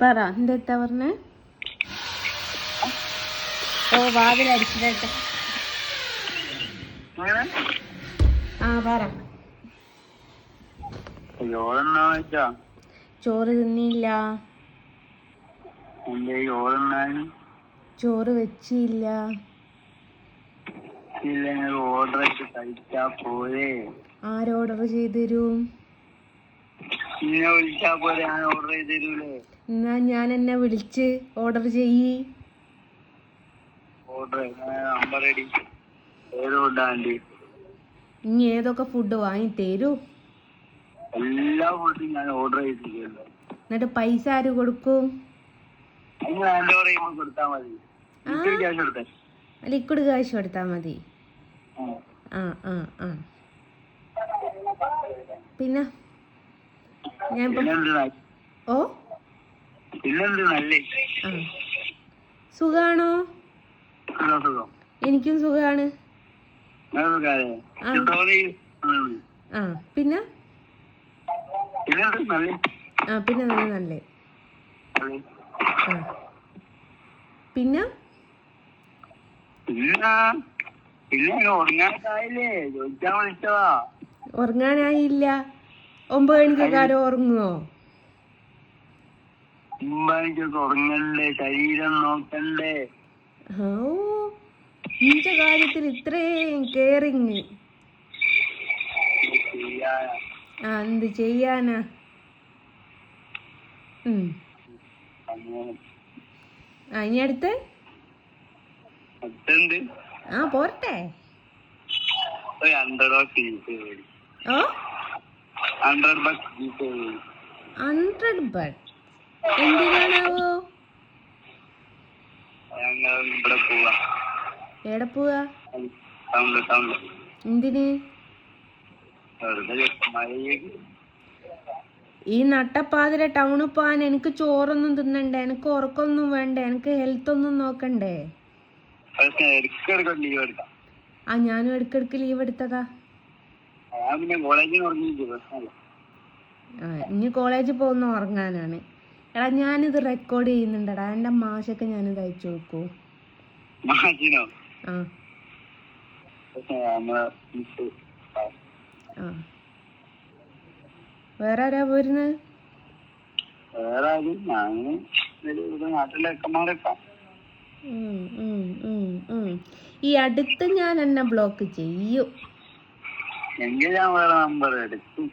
പറ. എന്താ പറഞ്ഞ? ഓ വാതിലടിച്ചിട്ട് ആ പറ. ചോറ് തിന്നില്ല. ചോറ് വെച്ചില്ല. ഓർഡർ ആയിട്ട് കഴിച്ചാ പോരെ. ആര് ഓർഡർ ചെയ്ത് തരും? നിന്നെ വിളിച്ചാ പോരെ ഞാൻ ഓർഡർ ചെയ്ത് തരൂലേ? എന്നാ ഞാൻ എന്നെ വിളിച്ച് ഓർഡർ ചെയ്യ്. ഓർഡർ നമ്പർ റെഡി ഏത് ഫുഡാണ്ടി ഇനി ഏതൊക്കെ ഫുഡ് വാങ്ങി തരൂ? എല്ലാ ഫുഡും ഞാൻ ഓർഡർ എന്നിട്ട് പൈസ ആര് കൊടുക്കും? നിങ്ങൾ കൊടുത്താൽ മതി. ഇത്തിരി കൊടുത്തേ. ലിക്വിഡ് കാശ് കൊടുത്താൽ മതി. ആ ആ ആ. പിന്നെ? ഞാൻ ഓ? സുഖാണോ? സുഖം സുഖം. എനിക്കും സുഖാണ്. ആ. പിന്നെ? ആ പിന്നെ നല്ല നല്ലേ. പിന്നെ? ഉറങ്ങാനായില്ല. ഒമ്പത് മണിക്കൊക്കെ ഉറങ്ങണ്ടേ ശരീരം നോക്കണ്ടേ ഓ നിന്റെ കാര്യത്തിൽ ഇത്രയും കെയറിങ് ആ എന്ത് ചെയ്യാനാ? ആ ഇനി അടുത്ത്? ആ പോരട്ടെ. ഓ? ഹൺഡ്രഡ് ബട്ട് എന്തിനാണാവോ? എവിടെ പോവാ? എന്തിന്? ഈ നട്ടപ്പാതിര ടൗണിൽ പോകാൻ എനിക്ക് ചോറൊന്നും തിന്നണ്ടേ? എനിക്ക് ഉറക്കൊന്നും വേണ്ട? എനിക്ക് ഹെൽത്ത് ഒന്നും നോക്കണ്ടേ? ആ ഞാനും ഇടയ്ക്കിടയ്ക്ക് ലീവ് എടുത്തതാ ഞാൻ പിന്നെ കോളേജിൽ ഉറങ്ങിയിട്ട് പ്രശ്നമില്ല ആ ഇനി കോളേജിൽ പോകുന്ന ഉറങ്ങാനാണ്. എടാ ഞാനിത് റെക്കോർഡ് ചെയ്യുന്നുണ്ടടാ. എന്റെ മാഷൊക്കെ ഞാനിത് അയച്ചു കൊടുക്കൂ. വേറെ ആരാ പോരുന്നത് വേറെ ആരും ഞാൻ ഇവിടെ നാട്ടിലെ അക്കന്മാരൊക്കെ. ഉം, ഉം, ഉം, ഉം. ഈ അടുത്ത് ഞാൻ എന്നെ ബ്ലോക്ക് ചെയ്യും. എങ്കിൽ ഞാൻ വേറെ നമ്പർ എടുക്കും.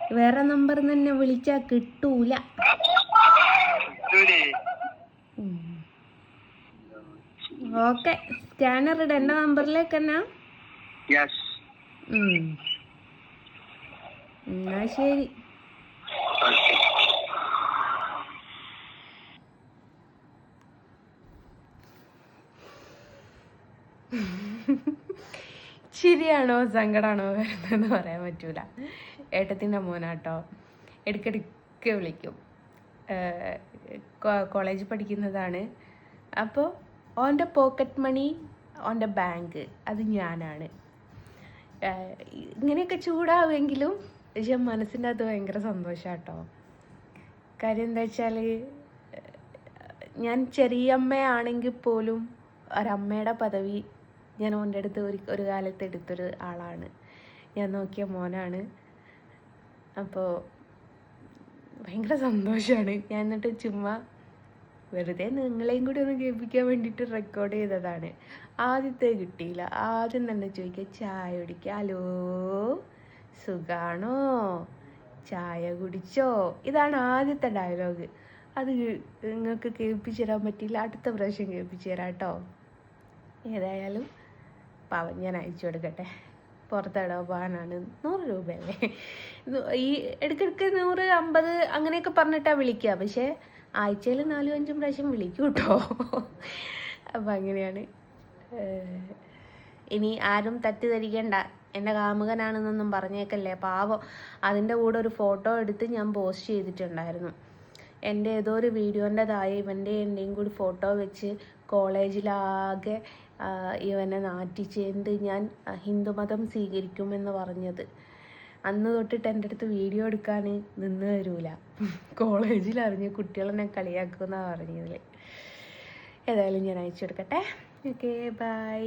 വേറെ നമ്പർ തന്നെ വിളിച്ചാ കിട്ടൂല. ഓക്കെ. സ്കാനർ ഇട. എന്റെ നമ്പറിലേക്ക് എന്നാ. എന്നാ ശരി. ഓക്കെ ശരിയാണോ സങ്കടമാണോ വരുന്നതെന്ന് പറയാൻ പറ്റൂല. ഏട്ടത്തിന്റെ മോനാട്ടോ. ഇടയ്ക്കിടയ്ക്ക് വിളിക്കും. കോളേജ് പഠിക്കുന്നതാണ്. അപ്പോൾ ഓന്റെ പോക്കറ്റ് മണി ഓന്റെ ബാങ്ക് അത് ഞാനാണ്. ഇങ്ങനെയൊക്കെ ചൂടാവുമെങ്കിലും പക്ഷെ മനസ്സിന്റെ അത് ഭയങ്കര സന്തോഷാട്ടോ. കാര്യം എന്താ വെച്ചാൽ ഞാൻ ചെറിയമ്മയാണെങ്കിൽ പോലും ഒരമ്മയുടെ പദവി ഞാൻ ഓന്റെ അടുത്ത് ഒരു ഒരു കാലത്ത് എടുത്തൊരു ആളാണ്. ഞാൻ നോക്കിയ മോനാണ്. അപ്പോൾ ഭയങ്കര സന്തോഷമാണ് ഞാൻ എന്നിട്ട് ചുമ്മാ വെറുതെ നിങ്ങളെയും കൂടി ഒന്ന് കേൾപ്പിക്കാൻ വേണ്ടിയിട്ട് റെക്കോർഡ് ചെയ്തതാണ്. ആദ്യത്തെ കിട്ടിയില്ല. ആദ്യം തന്നെ ചോദിക്കുക ചായ കുടിക്കുക ഹലോ? സുഖാണോ? ചായ കുടിച്ചോ? ഇതാണ് ആദ്യത്തെ ഡയലോഗ് അത് നിങ്ങൾക്ക് കേൾപ്പിച്ചു തരാൻ പറ്റിയില്ല. അടുത്ത പ്രാവശ്യം കേൾപ്പിച്ചു തരാം കേട്ടോ. ഏതായാലും പാവം ഞാൻ അയച്ചു കൊടുക്കട്ടെ. പുറത്തിടോ പോകാനാണ് നൂറ് രൂപയല്ലേ? ഈ ഇടയ്ക്കിടയ്ക്ക് നൂറ് അമ്പത് അങ്ങനെയൊക്കെ പറഞ്ഞിട്ടാണ് വിളിക്കുക. പക്ഷേ ആഴ്ചയിൽ നാലും അഞ്ചും പ്രാവശ്യം വിളിക്കും കേട്ടോ അപ്പം അങ്ങനെയാണ്. ഇനി ആരും തെറ്റിദ്ധരിക്കണ്ട. എന്റെ കാമുകനാണെന്നൊന്നും പറഞ്ഞേക്കല്ലേ. പാവം അതിന്റെ കൂടെ ഒരു ഫോട്ടോ എടുത്ത് ഞാൻ പോസ്റ്റ് ചെയ്തിട്ടുണ്ടായിരുന്നു. എന്റെ ഏതോ ഒരു വീഡിയോന്റെതായ ഇവന്റെ എന്റെയും കൂടി ഫോട്ടോ വെച്ച് കോളേജിലാകെ ഇവനെ നാറ്റിച്ച് എന്ത് ഞാൻ ഹിന്ദുമതം സ്വീകരിക്കുമെന്ന് പറഞ്ഞത്. അന്ന് തൊട്ടിട്ട് എന്റെ അടുത്ത് വീഡിയോ എടുക്കാൻ നിന്ന് തരൂല കോളേജിൽ അറിഞ്ഞ് കുട്ടികളെന്നെ കളിയാക്കുമെന്നാണ് പറഞ്ഞതിൽ ഏതായാലും ഞാൻ അയച്ചു കൊടുക്കട്ടെ. Okay bye.